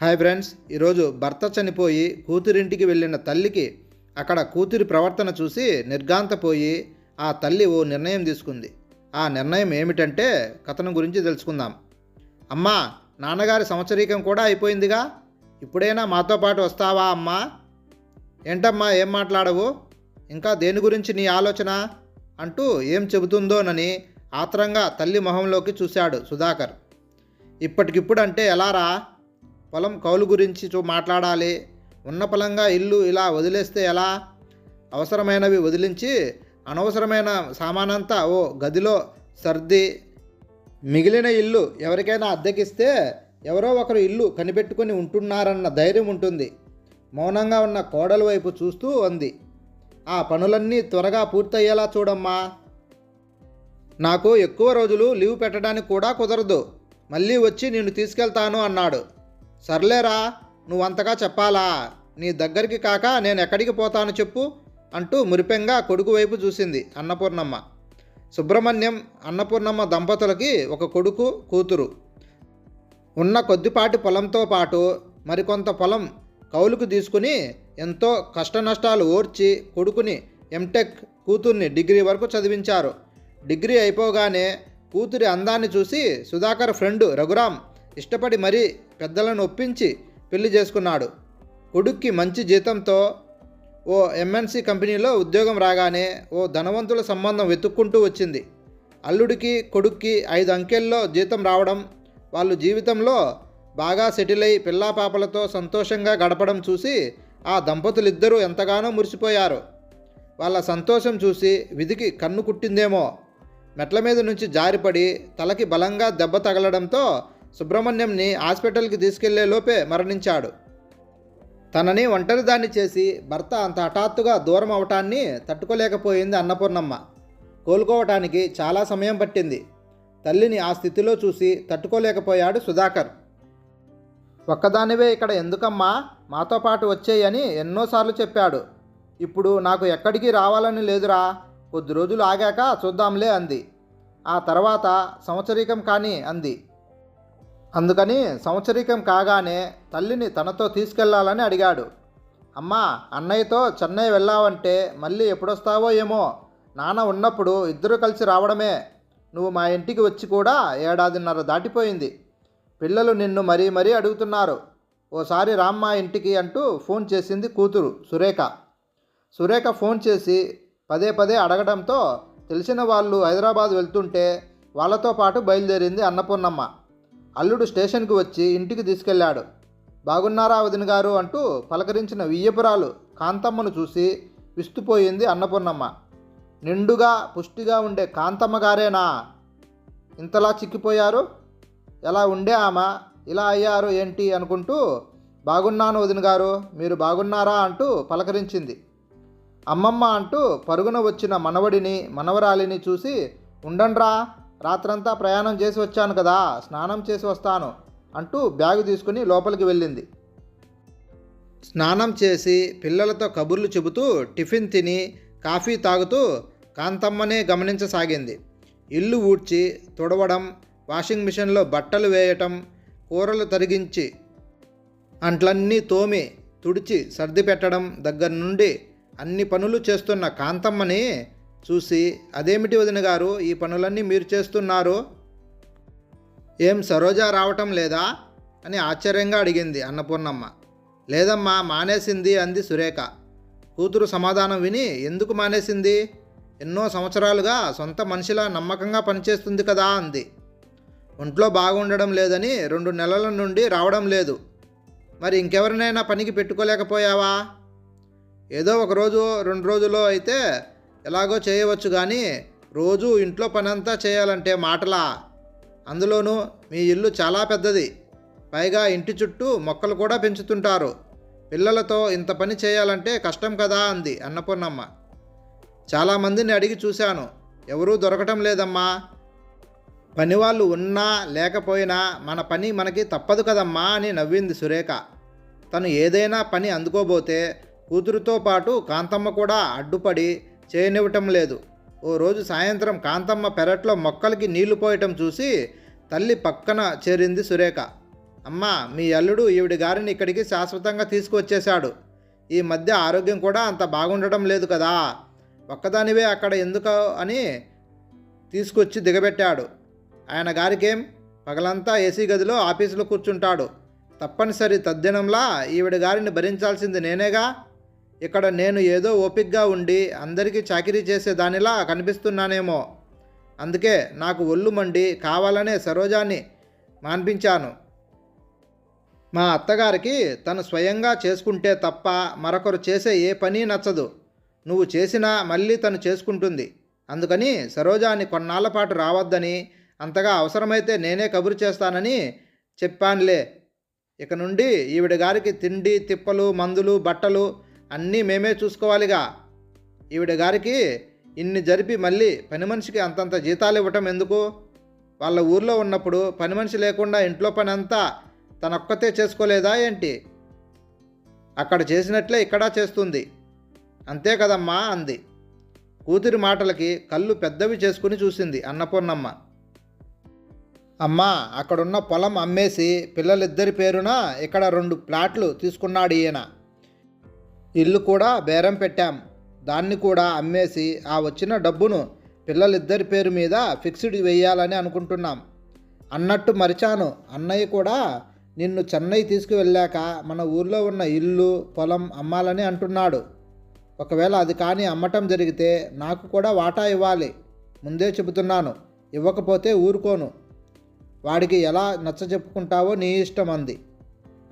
Hi friends ఈరోజు భర్త చనిపోయి కూతురింటికి వెళ్ళిన తల్లికి అక్కడ కూతురి ప్రవర్తన చూసి నిర్గాంతపోయి ఆ తల్లి ఓ నిర్ణయం తీసుకుంది. ఆ నిర్ణయం ఏమిటంటే కథనం గురించి తెలుసుకుందాం. అమ్మా నాన్నగారి సంవత్సరీకం కూడా అయిపోయిందిగా? ఇప్పుడైనా మాతో పాటు వస్తావా అమ్మా? ఏంటమ్మా ఏం మాట్లాడవు? ఇంకా దేని గురించి నీ ఆలోచన? అంటూ ఏం చెబుతుందోనని ఆత్రంగా తల్లి మొహంలోకి చూశాడు సుధాకర్. ఇప్పటికిప్పుడు అంటే ఎలారా? పొలం కౌలు గురించి చూ మాట్లాడాలి. ఉన్న పొలంగా ఇల్లు ఇలా వదిలేస్తే ఎలా? అవసరమైనవి వదిలించి అనవసరమైన సామానంతా ఓ గదిలో సర్ది మిగిలిన ఇల్లు ఎవరికైనా అద్దెకిస్తే ఎవరో ఒకరు ఇల్లు కనిపెట్టుకొని ఉంటున్నారన్న ధైర్యం ఉంటుంది. మౌనంగా ఉన్న కోడల వైపు చూస్తూ అంది. ఆ పనులన్నీ త్వరగా పూర్తయ్యేలా చూడమ్మా. నాకు ఎక్కువ రోజులు లీవ్ పెట్టడానికి కూడా కుదరదు. మళ్ళీ వచ్చి నేను తీసుకెళ్తాను అన్నాడు. సర్లేరా నువ్వంతగా చెప్పాలా? నీ దగ్గరికి కాక నేను ఎక్కడికి పోతాను చెప్పు అంటూ మురిపెంగా కొడుకు వైపు చూసింది అన్నపూర్ణమ్మ. సుబ్రహ్మణ్యం అన్నపూర్ణమ్మ దంపతులకి ఒక కొడుకు కూతురు. ఉన్న కొద్దిపాటి పొలంతో పాటు మరికొంత పొలం కౌలుకు తీసుకుని ఎంతో కష్టనష్టాలు ఓర్చి కొడుకుని ఎంటెక్ కూతుర్ని డిగ్రీ వరకు చదివించారు. డిగ్రీ అయిపోగానే కూతురి అందాన్ని చూసి సుధాకర్ ఫ్రెండ్ రఘురామ్ ఇష్టపడి మరీ పెద్దలను ఒప్పించి పెళ్ళి చేసుకున్నాడు. కొడుక్కి మంచి జీతంతో ఓ ఎంఎన్సి కంపెనీలో ఉద్యోగం రాగానే ఓ ధనవంతుల సంబంధం వెతుక్కుంటూ వచ్చింది. అల్లుడికి కొడుక్కి ఐదు అంకెల్లో జీతం రావడం వాళ్ళు జీవితంలో బాగా సెటిల్ అయి పిల్లాపాపలతో సంతోషంగా గడపడం చూసి ఆ దంపతులిద్దరూ ఎంతగానో మురిసిపోయారు. వాళ్ళ సంతోషం చూసి విధికి కన్ను కుట్టిందేమో. మెట్ల మీద నుంచి జారిపడి తలకి బలంగా దెబ్బ తగలడంతో సుబ్రహ్మణ్యంని హాస్పిటల్కి తీసుకెళ్ళే లోపే మరణించాడు. తనని ఒంటరిదాన్ని చేసి భర్త అంత హఠాత్తుగా దూరం అవటాన్ని తట్టుకోలేకపోయింది అన్నపూర్ణమ్మ. కోలుకోవటానికి చాలా సమయం పట్టింది. తల్లిని ఆ స్థితిలో చూసి తట్టుకోలేకపోయాడు సుధాకర్. ఒక్కదానివే ఇక్కడ ఎందుకమ్మా? మాతో పాటు వచ్చేయని ఎన్నోసార్లు చెప్పాడు. ఇప్పుడు నాకు ఎక్కడికి రావాలని లేదురా. కొద్ది రోజులు ఆగాక చూద్దాంలే అంది. ఆ తర్వాత సంవత్సరీకం కానీ అంది. అందుకని సంవత్సరీకం కాగానే తల్లిని తనతో తీసుకెళ్ళాలని అడిగాడు. అమ్మా అన్నయ్యతో చెన్నై వెళ్ళావంటే మళ్ళీ ఎప్పుడొస్తావో ఏమో. నాన్న ఉన్నప్పుడు ఇద్దరు కలిసి రావడమే. నువ్వు మా ఇంటికి వచ్చి కూడా ఏడాదిన్నర దాటిపోయింది. పిల్లలు నిన్ను మరీ మరీ అడుగుతున్నారు. ఓసారి రామ్మా ఇంటికి అంటూ ఫోన్ చేసింది కూతురు సురేఖ. సురేఖ ఫోన్ చేసి పదే పదే అడగడంతో తెలిసిన వాళ్ళు హైదరాబాద్ వెళ్తుంటే వాళ్ళతో పాటు బయలుదేరింది అన్నపూర్ణమ్మ. అల్లుడు స్టేషన్కి వచ్చి ఇంటికి తీసుకెళ్ళాడు. బాగున్నారా వదిన గారు? అంటూ పలకరించిన వియ్యపురాలు కాంతమ్మను చూసి విస్తుపోయింది అన్నపూర్ణమ్మ. నిండుగా పుష్టిగా ఉండే కాంతమ్మ గారేనా? ఇంతలా చిక్కిపోయారు? ఎలా ఉండే ఆమె? ఇలా అయ్యారు ఏంటి? అనుకుంటూ బాగున్నాను వదిన గారు మీరు బాగున్నారా? అంటూ పలకరించింది. అమ్మమ్మ అంటూ పరుగున వచ్చిన మనవడిని మనవరాలిని చూసి ఉండండ్రా రాత్రంతా ప్రయాణం చేసి వచ్చాను కదా స్నానం చేసి వస్తాను అంటూ బ్యాగు తీసుకుని లోపలికి వెళ్ళింది. స్నానం చేసి పిల్లలతో కబుర్లు చెబుతూ టిఫిన్ తిని కాఫీ తాగుతూ కాంతమ్మనే గమనించసాగింది. ఇల్లు ఊడ్చి తుడవడం వాషింగ్ మిషన్లో బట్టలు వేయటం కూరలు తరిగించి అంట్లన్నీ తోమి తుడిచి సర్ది పెట్టడం దగ్గర నుండి అన్ని పనులు చేస్తున్న కాంతమ్మని చూసి అదేమిటి వదిన గారు ఈ పనులన్నీ మీరు చేస్తున్నారు? ఏం సరోజా రావటం లేదా? అని ఆశ్చర్యంగా అడిగింది అన్నపూర్ణమ్మ. లేదమ్మా మానేసింది అంది సురేఖ. కూతురు సమాధానం విని ఎందుకు మానేసింది? ఎన్నో సంవత్సరాలుగా సొంత మనిషిలా నమ్మకంగా పనిచేస్తుంది కదా అంది. ఒంట్లో బాగుండడం లేదని రెండు నెలల నుండి రావడం లేదు. మరి ఇంకెవరినైనా పనికి పెట్టుకోలేకపోయావా? ఏదో ఒక రోజు రెండు రోజులో అయితే ఎలాగో చేయవచ్చు కానీ రోజు ఇంట్లో పనంతా చేయాలంటే మాటలా. అందులోనూ మీ ఇల్లు చాలా పెద్దది. పైగా ఇంటి చుట్టూ మొక్కలు కూడా పెంచుతుంటారు. పిల్లలతో ఇంత పని చేయాలంటే కష్టం కదా అంది అన్నపూర్ణమ్మ చాలామందిని అడిగి చూశాను. ఎవరూ దొరకటం లేదమ్మా. పనివాళ్ళు ఉన్నా లేకపోయినా మన పని మనకి తప్పదు కదమ్మా అని నవ్వింది సురేఖ. తను ఏదైనా పని అందుకోబోతే కూతురుతో పాటు కాంతమ్మ కూడా అడ్డుపడి చేయనివ్వటం లేదు. ఓ రోజు సాయంత్రం కాంతమ్మ పెరట్లో మొక్కలకి నీళ్ళు పోయటం చూసి తల్లి పక్కన చేరింది సురేఖ. అమ్మా మీ అల్లుడు ఈవిడి గారిని ఇక్కడికి శాశ్వతంగా తీసుకువచ్చేశాడు. ఈ మధ్య ఆరోగ్యం కూడా అంత బాగుండటం లేదు కదా. ఒక్కదానివే అక్కడ ఎందుకు అని తీసుకొచ్చి దిగబెట్టాడు. ఆయన గారికేం? పగలంతా ఏసీ గదిలో ఆఫీసులో కూర్చుంటాడు. తప్పనిసరి తద్దినంలా ఈవిడ గారిని భరించాల్సింది నేనేగా? ఇక్కడ నేను ఏదో ఓపిక్గా ఉండి అందరికీ చాకిరీ చేసే దానిలా కనిపిస్తున్నానేమో. అందుకే నాకు ఒళ్ళు మండి కావాలనే సరోజాన్ని మాన్పించాను. మా అత్తగారికి తను స్వయంగా చేసుకుంటే తప్ప మరొకరు చేసే ఏ పని నచ్చదు. నువ్వు చేసినా మళ్ళీ తను చేసుకుంటుంది. అందుకని సరోజాని కొన్నాళ్ళ పాటు రావద్దని అంతగా అవసరమైతే నేనే కబురు చేస్తానని చెప్పానులే. ఇక నుండి ఈవిడ గారికి తిండి తిప్పలు మందులు బట్టలు అన్నీ మేమే చూసుకోవాలిగా. ఈవిడ గారికి ఇన్ని జరిపి మళ్ళీ పని మనిషికి అంతంత జీతాలు ఇవ్వటం ఎందుకు? వాళ్ళ ఊర్లో ఉన్నప్పుడు పని మనిషి లేకుండా ఇంట్లో పని అంతా తనొక్కతే చేసుకోలేదా ఏంటి? అక్కడ చేసినట్లే ఇక్కడ చేస్తుంది. అంతే కదమ్మా అంది. కూతురి మాటలకి కళ్ళు పెద్దవి చేసుకుని చూసింది అన్నపూర్ణమ్మ. అమ్మా అక్కడున్న పొలం అమ్మేసి పిల్లలిద్దరి పేరున? ఇక్కడ రెండు ప్లాట్లు తీసుకున్నాడు ఈయన. ఇల్లు కూడా బేరం పెట్టాం. దాన్ని కూడా అమ్మేసి ఆ వచ్చిన డబ్బును పిల్లలిద్దరి పేరు మీద ఫిక్స్డ్ వేయాలని అనుకుంటున్నాం. అన్నట్టు మరిచాను. అన్నయ్య కూడా నిన్ను చెన్నై తీసుకువెళ్ళాక మన ఊర్లో ఉన్న ఇల్లు పొలం అమ్మాలని అంటున్నాడు. ఒకవేళ అది కానీ అమ్మటం జరిగితే నాకు కూడా వాటా ఇవ్వాలి. ముందే చెబుతున్నాను. ఇవ్వకపోతే ఊరుకోను. వాడికి ఎలా నచ్చ చెప్పుకుంటావో నీ ఇష్టం అంది.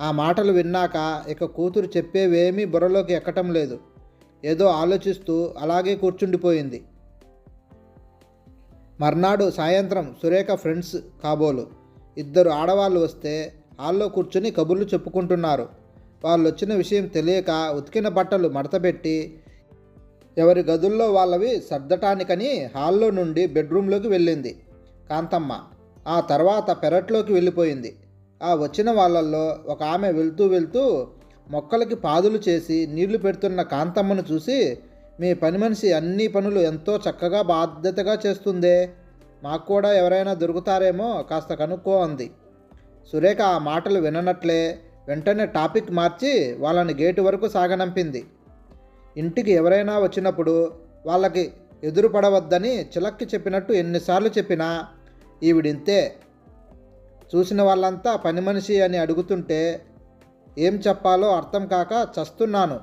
ఆ మాటలు విన్నాక ఇక కూతురు చెప్పేవేమీ బుర్రలోకి ఎక్కటం లేదు. ఏదో ఆలోచిస్తూ అలాగే కూర్చుండిపోయింది. మర్నాడు సాయంత్రం సురేఖ ఫ్రెండ్స్ కాబోలు. ఇద్దరు ఆడవాళ్ళు వస్తే హాల్లో కూర్చుని కబుర్లు చెప్పుకుంటున్నారు. వాళ్ళు వచ్చిన విషయం తెలియక ఉతికిన బట్టలు మడతపెట్టి ఎవరి గదుల్లో వాళ్ళవి సర్దటానికని హాల్లో నుండి బెడ్రూమ్లోకి వెళ్ళింది కాంతమ్మ. ఆ తర్వాత పెరట్లోకి వెళ్ళిపోయింది. ఆ వచ్చిన వాళ్ళల్లో ఒక ఆమె వెళ్తూ వెళ్తూ మొక్కలకి పాదులు చేసి నీళ్ళు పెడుతున్న కాంతమ్మను చూసి మీ పని మనిషి అన్ని పనులు ఎంతో చక్కగా బాధ్యతగా చేస్తుందే. మాకు కూడా ఎవరైనా దొరుకుతారేమో కాస్త కనుక్కో అంది. సురేఖ ఆ మాటలు విననట్లే వెంటనే టాపిక్ మార్చి వాళ్ళని గేటు వరకు సాగనంపింది. ఇంటికి ఎవరైనా వచ్చినప్పుడు వాళ్ళకి ఎదురుపడవద్దని చిలక్కి చెప్పినట్టు ఎన్నిసార్లు చెప్పినా ఈవిడింతే చూసిన వాళ్ళంతా పని మనిషి అని అడుగుతుంటే ఏం చెప్పాలో అర్థం కాక చస్తున్నాను.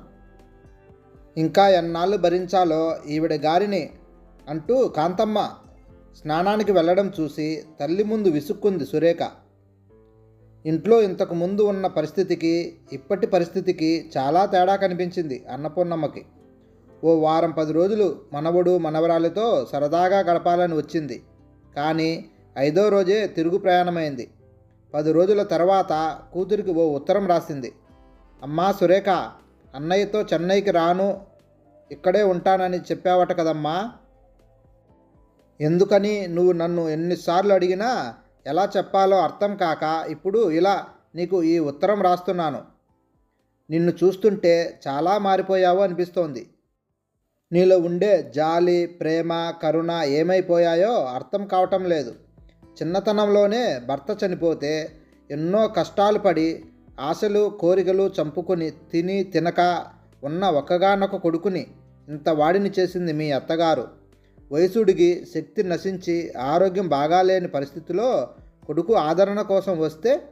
ఇంకా ఎన్నాళ్ళు భరించాలో ఈవిడ గారిని అంటూ కాంతమ్మ స్నానానికి వెళ్ళడం చూసి తల్లి ముందు విసుక్కుంది సురేఖ. ఇంట్లో ఇంతకు ముందు ఉన్న పరిస్థితికి ఇప్పటి పరిస్థితికి చాలా తేడా కనిపించింది అన్నపూర్ణమ్మకి. ఓ వారం పది రోజులు మనవడు మనవరాలతో సరదాగా గడపాలని వచ్చింది. కానీ ఐదో రోజే తిరుగు ప్రయాణమైంది. పది రోజుల తర్వాత కూతురికి ఓ ఉత్తరం రాసింది. అమ్మా సురేఖ అన్నయ్యతో చెన్నైకి రాను. ఇక్కడే ఉంటానని చెప్పావట కదమ్మా. ఎందుకని నువ్వు నన్ను ఎన్నిసార్లు అడిగినా ఎలా చెప్పాలో అర్థం కాక ఇప్పుడు ఇలా నీకు ఈ ఉత్తరం రాస్తున్నాను. నిన్ను చూస్తుంటే చాలా మారిపోయావు అనిపిస్తోంది. నీలో ఉండే జాలి ప్రేమ కరుణ ఏమైపోయాయో అర్థం కావటం లేదు. చిన్నతనంలోనే భర్త చనిపోతే ఎన్నో కష్టాలు పడి ఆశలు కోరికలు చంపుకొని తిని తినక ఉన్న ఒక్కగానొక కొడుకుని ఇంత వాడిని చేసింది మీ అత్తగారు. వయసుడికి శక్తి నశించి ఆరోగ్యం బాగాలేని పరిస్థితిలో కొడుకు ఆదరణ కోసం వస్తే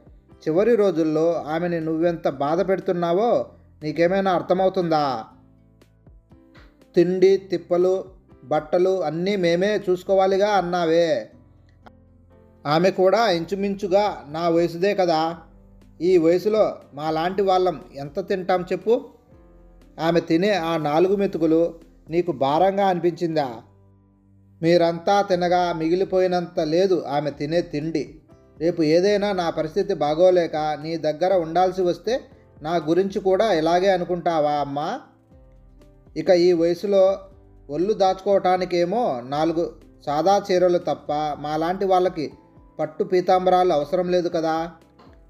చివరి రోజుల్లో ఆమెని నువ్వెంత బాధ పెడుతున్నావో నీకేమైనా అర్థమవుతుందా? తిండి తిప్పలు బట్టలు అన్నీ మేమే చూసుకోవాలిగా అన్నావే. ఆమె కూడా ఇంచుమించుగా నా వయసుదే కదా. ఈ వయసులో మాలాంటి వాళ్ళం ఎంత తింటాం చెప్పు? ఆమె తినే ఆ నాలుగు మెతుకులు నీకు భారంగా అనిపించిందా? మీరంతా తినగా మిగిలిపోయినంత లేదు ఆమె తినే తిండి. రేపు ఏదైనా నా పరిస్థితి బాగోలేక నీ దగ్గర ఉండాల్సి వస్తే నా గురించి కూడా ఇలాగే అనుకుంటావా అమ్మా? ఇక ఈ వయసులో ఒళ్ళు దాచుకోవటానికేమో నాలుగు సాదా చీరలు తప్ప మాలాంటి వాళ్ళకి పట్టు పీతాంబరాలు అవసరం లేదు కదా.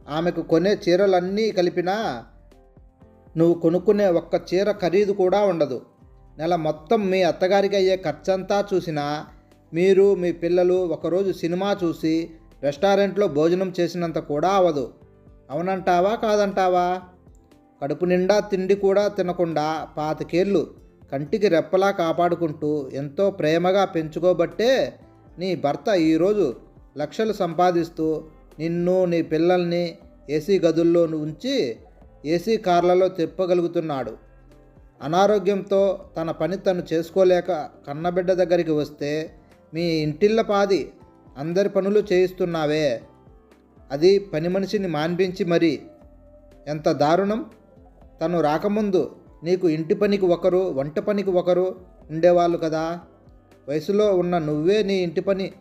ఆమెకు కొనే చీరలన్నీ కలిపినా నువ్వు కొనుక్కునే ఒక్క చీర ఖరీదు కూడా ఉండదు. నెల మొత్తం మీ అత్తగారికి అయ్యే ఖర్చంతా చూసినా మీరు మీ పిల్లలు ఒకరోజు సినిమా చూసి రెస్టారెంట్లో భోజనం చేసినంత కూడా అవదు అవునంటావా కాదంటావా? కడుపు నిండా తిండి కూడా తినకుండా పాతికేళ్ళు కంటికి రెప్పలా కాపాడుకుంటూ ఎంతో ప్రేమగా పెంచుకోబట్టే నీ భర్త ఈరోజు లక్షలు సంపాదిస్తూ నిన్ను నీ పిల్లల్ని ఏసీ గదుల్లో ఉంచి ఏసీ కార్లలో తిప్పగలుగుతున్నాడు. అనారోగ్యంతో తన పని తను చేసుకోలేక కన్నబిడ్డ దగ్గరికి వస్తే మీ ఇంటిళ్ళ పాది అందరి పనులు చేయిస్తున్నావే. అది పని మనిషిని మాన్పించి మరి. ఎంత దారుణం. తను రాకముందు నీకు ఇంటి పనికి ఒకరు వంట పనికి ఒకరు ఉండేవాళ్ళు కదా. వయసులో ఉన్న నువ్వే నీ ఇంటి పని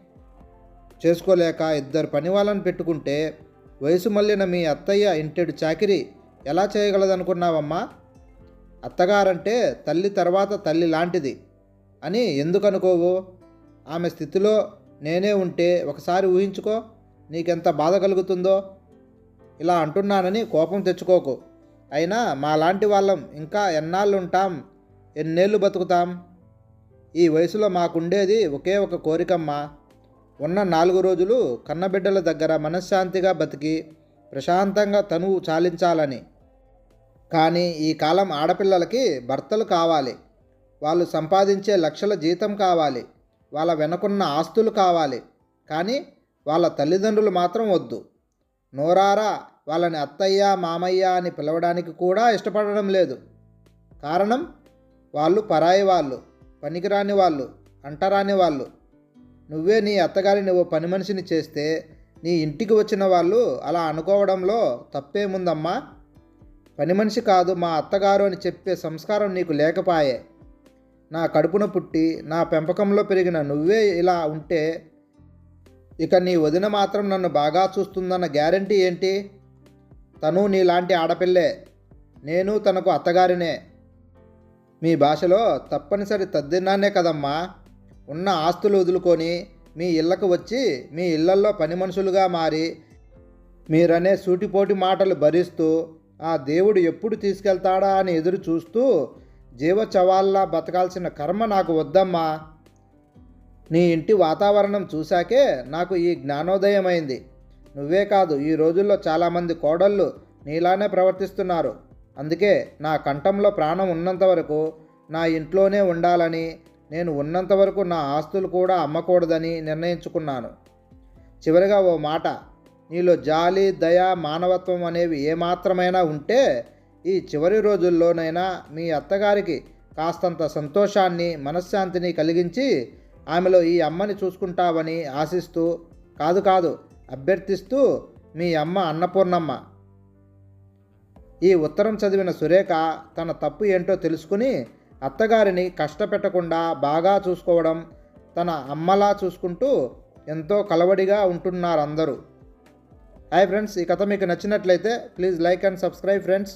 చేసుకోలేక ఇద్దరు పని వాళ్ళని పెట్టుకుంటే వయసు మళ్ళిన మీ అత్తయ్య ఇంటెడు చాకిరి ఎలా చేయగలదనుకున్నావమ్మా? అత్తగారంటే తల్లి తర్వాత తల్లి లాంటిది అని ఎందుకు అనుకోవు ఆమె స్థితిలో నేనే ఉంటే ఒకసారి ఊహించుకో నీకెంత బాధ కలుగుతుందో? ఇలా అంటున్నానని కోపం తెచ్చుకోకు. అయినా మా లాంటి వాళ్ళం ఇంకా ఎన్నాళ్ళు ఉంటాం ఎన్నేళ్ళు బతుకుతాం? ఈ వయసులో మాకుండేది ఒకే ఒక కోరికమ్మా. ఉన్న నాలుగు రోజులు కన్నబిడ్డల దగ్గర మనశ్శాంతిగా బతికి ప్రశాంతంగా తనువు చాలించాలని. కానీ ఈ కాలం ఆడపిల్లలకి భర్తలు కావాలి. వాళ్ళు సంపాదించే లక్షల జీతం కావాలి. వాళ్ళ వెనకున్న ఆస్తులు కావాలి. కానీ వాళ్ళ తల్లిదండ్రులు మాత్రం వద్దు. నోరారా వాళ్ళని అత్తయ్య మామయ్య అని పిలవడానికి కూడా ఇష్టపడడం లేదు. కారణం వాళ్ళు పరాయి వాళ్ళు పనికిరాని వాళ్ళు అంటరాని వాళ్ళు. నువ్వే నీ అత్తగారిని ఓ పని మనిషిని చేస్తే నీ ఇంటికి వచ్చిన వాళ్ళు అలా అనుకోవడంలో తప్పేముందమ్మా? పని మనిషి కాదు మా అత్తగారు అని చెప్పే సంస్కారం నీకు లేకపాయే. నా కడుపున పుట్టి నా పెంపకంలో పెరిగిన నువ్వే ఇలా ఉంటే ఇక నీ వదిన మాత్రం నన్ను బాగా చూస్తుందన్న గ్యారంటీ ఏంటి? తను నీలాంటి ఆడపిల్లే. నేను తనకు అత్తగారినే. మీ భాషలో తప్పనిసరి తద్దిన్నానే కదమ్మా. ఉన్న ఆస్తులు వదులుకొని మీ ఇళ్ళకు వచ్చి మీ ఇళ్ళల్లో పని మనుషులుగా మారి మీరనే సూటిపోటి మాటలు భరిస్తూ ఆ దేవుడు ఎప్పుడు తీసుకెళ్తాడా అని ఎదురు చూస్తూ జీవ చవాల్లా బతకాల్సిన కర్మ నాకు వద్దమ్మా. నీ ఇంటి వాతావరణం చూశాకే నాకు ఈ జ్ఞానోదయం అయింది నువ్వే కాదు ఈ రోజుల్లో చాలామంది కోడళ్ళు నీలానే ప్రవర్తిస్తున్నారు. అందుకే నా కంఠంలో ప్రాణం ఉన్నంత వరకు నా ఇంట్లోనే ఉండాలని నేను ఉన్నంత వరకు నా ఆస్తులు కూడా అమ్మకూడదని నిర్ణయించుకున్నాను. చివరిగా ఓ మాట నీలో జాలి దయ మానవత్వం అనేవి ఏమాత్రమైనా ఉంటే ఈ చివరి రోజుల్లోనైనా మీ అత్తగారికి కాస్తంత సంతోషాన్ని మనశ్శాంతిని కలిగించి ఆమెలో ఈ అమ్మని చూసుకుంటావని ఆశిస్తూ కాదు కాదు అభ్యర్థిస్తూ మీ అమ్మ అన్నపూర్ణమ్మ. ఈ ఉత్తరం చదివిన సురేఖ తన తప్పు ఏంటో తెలుసుకుని అత్తగారిని కష్టపెట్టకుండా బాగా చూసుకోవడం తన అమ్మలా చూసుకుంటూ ఎంతో కలవడిగా ఉంటున్నారు అందరూ హాయ్ ఫ్రెండ్స్ ఈ కథ మీకు నచ్చినట్లయితే please like and subscribe friends.